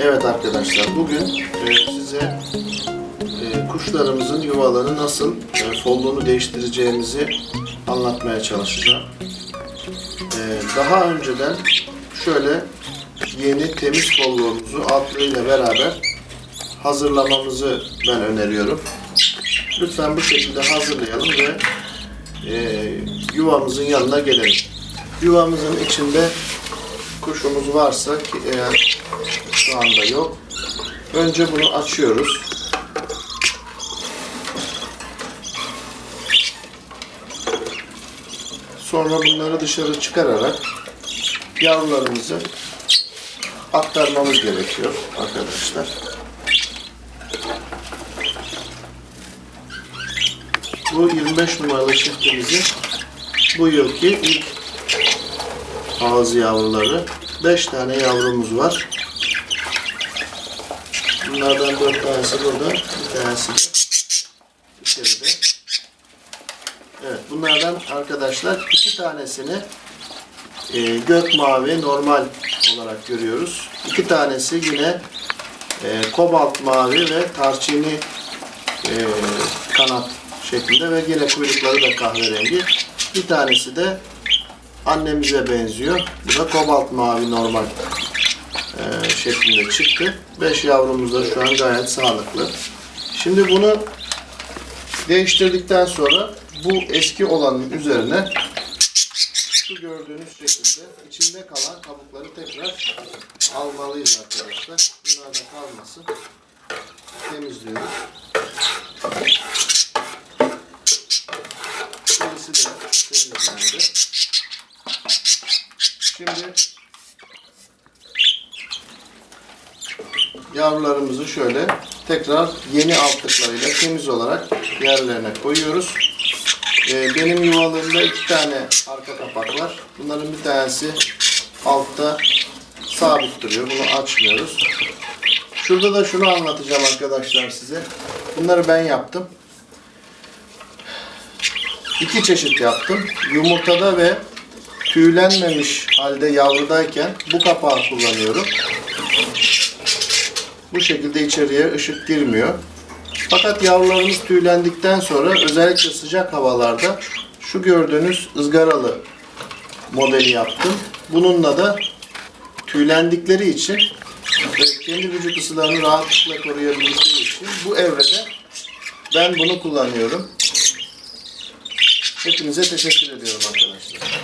Evet arkadaşlar bugün e, size e, kuşlarımızın yuvaları nasıl e, folluğunu değiştireceğimizi anlatmaya çalışacağım. E, daha önceden şöyle yeni temiz folluğumuzu altlığıyla beraber hazırlamamızı ben öneriyorum. Lütfen bu şekilde hazırlayalım ve e, yuvamızın yanına gelelim. Yuvamızın içinde kuşumuz varsa ki eğer şu anda yok. Önce bunu açıyoruz. Sonra bunları dışarı çıkararak yavrularımızı aktarmamız gerekiyor arkadaşlar. Bu 25 numaralı çiftimizin bu yılki ilk ağız yavruları. 5 tane yavrumuz var. Bunlardan 4 tanesi burada, bir tanesi de içeride. Evet, bunlardan arkadaşlar iki tanesini e, gök mavi normal olarak görüyoruz. İki tanesi yine e, kobalt mavi ve tarçini e, kanat şeklinde ve yine kuyrukları da kahverengi. Bir tanesi de annemize benziyor. Bu da kobalt mavi normal e, şeklinde çıktı. 5 yavrumuz da şu an gayet sağlıklı. Şimdi bunu değiştirdikten sonra bu eski olanın üzerine şu gördüğünüz şekilde içinde kalan kabukları tekrar almalıyız arkadaşlar. Bunlar da kalmasın. Temizliyoruz. Birisi de temizlendi. Şimdi yavrularımızı şöyle tekrar yeni altlıklarıyla temiz olarak yerlerine koyuyoruz. Ee, benim yuvalarımda iki tane arka kapak var. Bunların bir tanesi altta sabit duruyor. Bunu açmıyoruz. Şurada da şunu anlatacağım arkadaşlar size. Bunları ben yaptım. İki çeşit yaptım. Yumurtada ve tüylenmemiş halde yavrudayken bu kapağı kullanıyorum. Bu şekilde içeriye ışık girmiyor. Fakat yavrularımız tüylendikten sonra özellikle sıcak havalarda şu gördüğünüz ızgaralı modeli yaptım. Bununla da tüylendikleri için ve kendi vücut ısılarını rahatlıkla koruyabildikleri için bu evrede ben bunu kullanıyorum. Hepinize teşekkür ediyorum arkadaşlar.